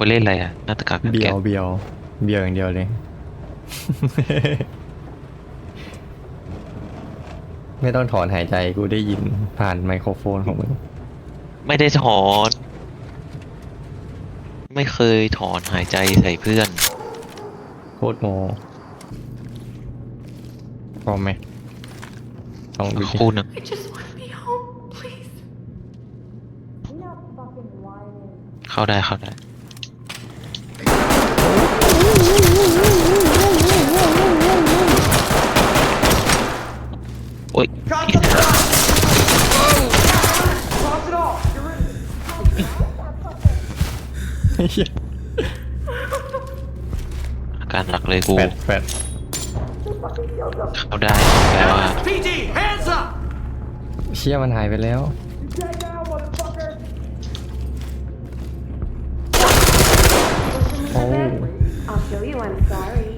ไปเล่นอะไรอะนาฏกรรมเบียแกะวเบียวเบียวอย่างเดียวเลย ไม่ต้องถอนหายใจกูได้ยินผ่านไมโครโฟนของมึงไม่ได้ถอน ไม่เคยถอนหายใจใส่เพื่อน โคตรโมพร้อมไหมลองดูดิคู่หนึ่ง I just want to be home, please. เข้าได้เข้าได้ อาการหนักเลยกู แฟดแฟดเข้าได้แปลว่า PD, hands up! เชี่ยมันหายไปแล้ว โอ้ I'll show you I'm sorry.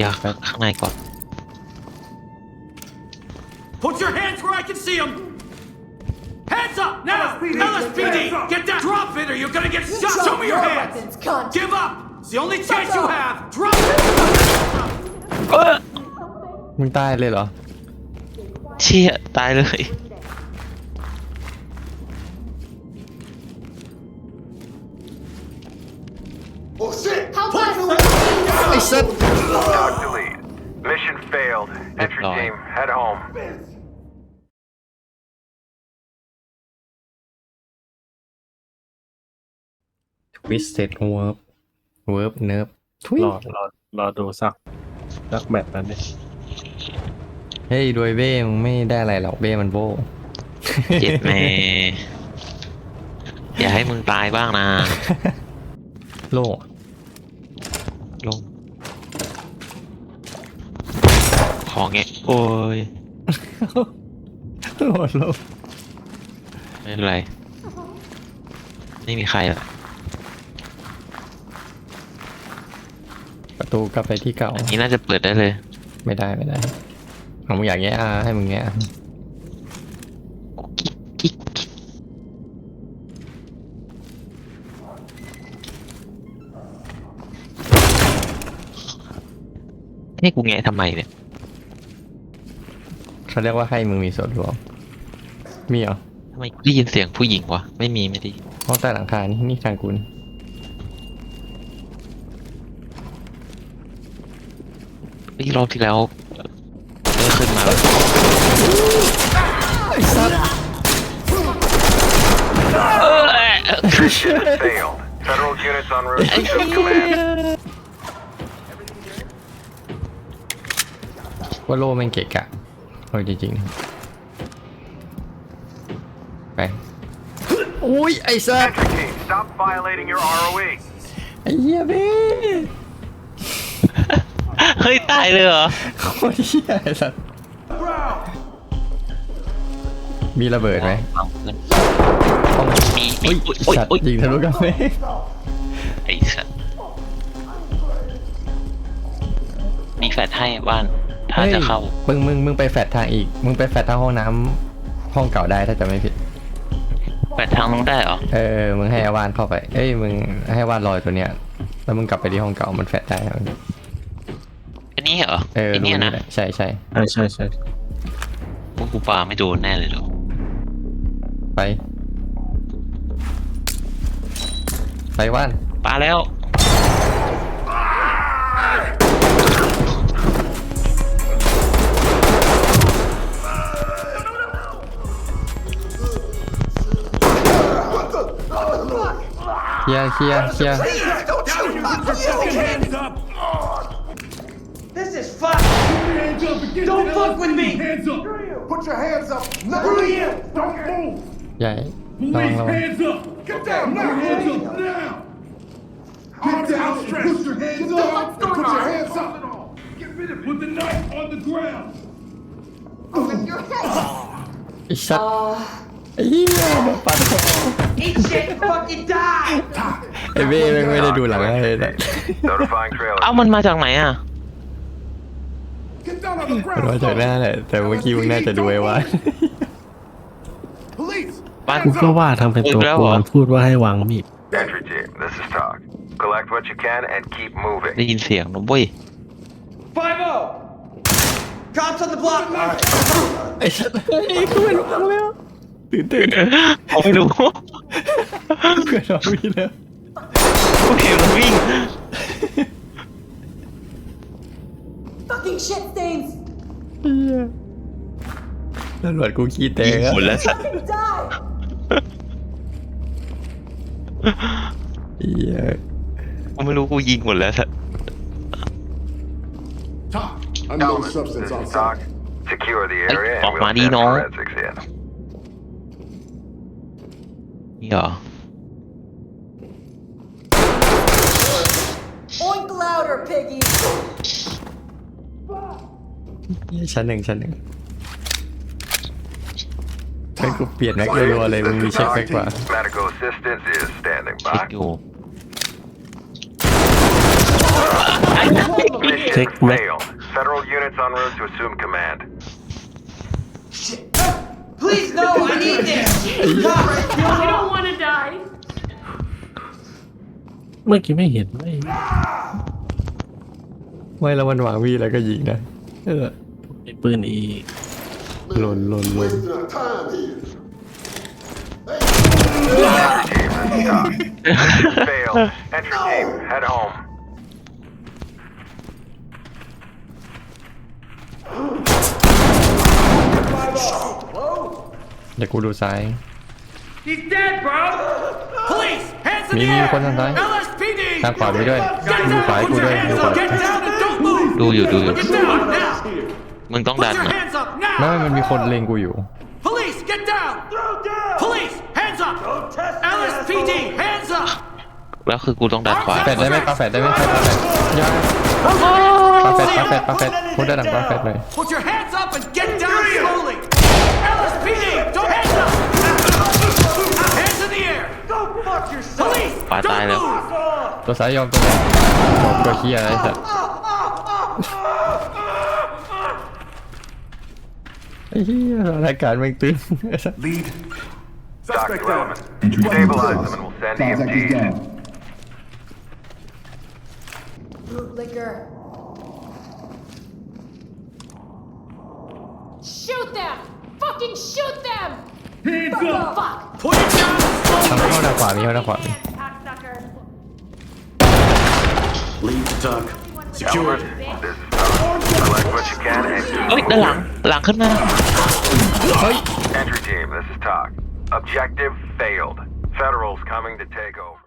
อยากข้างในก่อน Put your hands where I can see them! Hands up now! LSPD! Get down! Drop it or you're gonna get shot! Show me your hands! Give up! It's the only chance you have! Drop it! มึงตายเลยเหรอ เชี่ยตายเลย ไอ้สัส Talk to lead. Mission failed. Entry Deploy. team, head home. วิสเต็ดเวิร์บเวิร์บเนิร์บทุยรอรอรอดูสักสักแมตช์นั้นดิเฮ้ยโดยเบ้มึงไม่ได้อะไรหรอกเบ้มันโบ้เจ็ดแม่อย่าให้มึงตายบ้างนะ โล่ลง ของเงี้ยโอ้ยโหลดโล่ไม่เป็นไร ไม่มีใครหรอก ประตูกลับไปที่เก่า อันนี้น่าจะเปิดได้เลย ไม่ได้ไม่ได้เอามึงอยากแง่อาให้มึงแง่อากิ๊กกิ๊กกิ๊กให้กูแงะทำไมเนี่ยเขาเรียกว่าให้มึงมีส่วนร่วม มีเหรอทำไมกูได้ยินเสียงผู้หญิงวะ ไม่มีไม่ได้ยินห้องใต้หลังคานี่นี่ทางกูนี่ เฮ้ยรอบที่แล้วเออขึ้นมาแล้วไอ้สัส Mission failed. Federal units en route to command. ว่าโล่แม่งเกะกะโอ้ยจริงๆไปอุ้ยไอ้สัส Entry team, stop violating your E. ROE. ไอ้เหี้ยเบ้ เฮ้ย ตายเลยเหรอ โคตรเหี้ยไอ้สัสมีระเบิดไหมต้องมีมีอุ้ยอุ๊ยสัตว์อุ๊ยยิงทะลุกันไหมไอ้สัสมีแฟลชให้บ้าน ถ้าจะเข้ามึงมึงมึงไปแฟดทางอีก มึงไปแฟดทางห้องน้ำห้องเก่าได้ถ้าจะไม่ผิด แฟลชทางนู้นได้เหรอ เออ มึงให้อาวานเข้าไป เอ้ย มึงให้อาวานลอยตัวเนี้ย แล้วมึงกลับไปที่ห้องเก่ามันแฟดได้อั นนี้เหรอเออไอ้เนี่ยรู้นะแหลใช่ใช่ใช่ใช่ใช่พวกกูปาไม่โดนแน่เลยเหรอไป ไปว่านปาแล้ว เคลียร์เคลียร์เคลียร์ Hands up! This Don't fuck with me! Hands up! Put your hands up. Screw you! Don't move. ใหญ่ระวังระวัง Hands up. Get down now. Hands up now. Arms outstretched. Put your hands up. Put your hands up. Get rid of it. Put the knife on the ground. ไอ้สัตว์ไอ้เหี้ยแบบปัดคอ Eat shit and fucking die! ไอ้เบ้แม่งไม่ได้ดูหลังให้เลยนะ Notifying trailer. เอ้ามันมาจากไหนอ่ะ Get down on the มันมา ground. จากหน้าแหละแต่เมื่อกี้มึงน่าจะดูไอ้ว่าน Police. Police! บ้าน กูก็ว่าทำเป็นตัวแล้วกเหรวอนพูดว่าให้วางมีด Entry team, this is Talk. Collect what you can and keep ได้ moving. ยินเสียงนะเว้ย Five O. Cops on the block. ไอ้สัสเฮ้ยกูไม่รู้แล้วตื่นเต้นเขาไม่รู้เกิดเราวิ่งแล้ว กูเห็นมันวิ่ง Fucking shit stains! ตำรวจกูขี้เตะยิงหมดแล้วสัตว์ Die! เหี้ยกูไม่รู้กูยิงหมดแล้วสัตว์ Talk. Unknown Element, this substance is outside. Talk. Secure the area Ay, and we'll Marino. send forensics in. นี่เหรอ Oink louder, piggy! เหี้ย ชั้นหนึ่งชั้นหนึ่งให้กูเปลี่ยนแม็กรัวๆเลยมึงมีเช็คแม็กกว่า Medical assistance is standing เช็ค by. อยู่ Mission Take me- failed. Federal units en route to assume command. Please no, I need this. I don't want to die. เมื่อกี้ไม่เห็นไม่ไม่แล้วมันวางวีแล้วก็ยิงนะ เออมีปืนอีก หล่นหล่นหล่น Wasting our time here. Team, this is Talk. Mission failed. Entry team, head home. เดี๋ยวกูดูซ้าย He's dead, bro. Police, hands in มี the มี air. คนทางซ้าย LSPD. ทางขวามีด้วย Get ดูขวา down, ให้กู put ด้วย your ดู hands ขวา up. Get down and don't move. ดูอยู่ดูอยู่ Get down now. มึงต้อง Put ดัน your นะ hands up ไม่ now. ไม่ มันมีคนเลงกูอยู่ Police, get down. Police, hands up. LSPD, hands up. แล้วคือกูต้องดันขวาแฟดได้ไหมปาแฟดได้ไหมใครปาแฟดยาปาแฟดปาแฟดปาแฟดพูดด้านหลังปาแฟดเลย Put your hands up and get down slowly. LSPD, don't hands up. Hands in the air. Go fuck yourself. Police, ขวาตาย don't แล้ว move. ตัวซ้ายยอมตัวไหนยอมตัวเคียอะไรสัตว์ ไอ้เหี้ยสถานการณ์แม่งตึงไอ้สัตว์ Lead. Talk Suspect to down. element. Stabilize them and we'll send Contact is EMTs. down. Bootlicker. Shoot them! Fucking shoot them! Hands up! Fuck! Put it down ทาง slowly. เข้าทางขวามีเข้าทางขวามี Cocksucker. Lead the duck. Element, this is Talk. Collect what you can and keep เอ้ยด้านหลัง หลังขึ้นมา Entry team, this is Talk. Objective failed. Federals coming to take over.